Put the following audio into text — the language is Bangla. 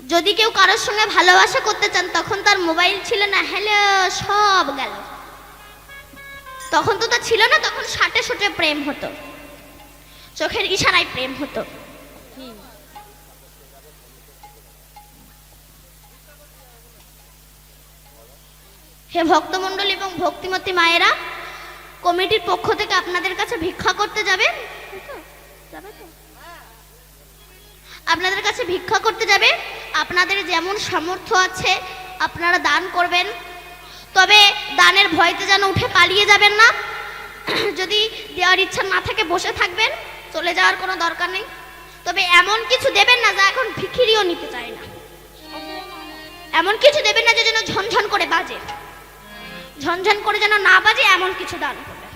যদি কেউ কারোর সঙ্গে ভালোবাসা করতে চান, তখন তার মোবাইল ছিল না, হ্যালো, সব গেল। তখন তো তা ছিল না, তখন ষাটে ষাটে প্রেম হতো। চোখের ইশারায় প্রেম হতো। হে ভক্তমণ্ডলী এবং ভক্তিমতী মায়েরা, কমিটির পক্ষ থেকে আপনাদের কাছে ভিক্ষা করতে যাবে যাবে আপনাদের কাছে ভিক্ষা করতে যাবে? আপনাদের যেমন সামর্থ্য আছে, আপনারা দান করবেন। তবে দানের ভয়তে যেন উঠে পালিয়ে যাবেন না। যদি দেওয়ার ইচ্ছা না থাকে, বসে থাকবেন। চলে যাওয়ার কোনো দরকার নেই। তবে এমন কিছু দেবেন না যা এখন ভিখিরিও নিতে চায় না। এমন কিছু দেবেন না যে যেন ঝনঝন করে বাজে। ঝনঝন করে যেন না বাজে, এমন কিছু দান করবেন।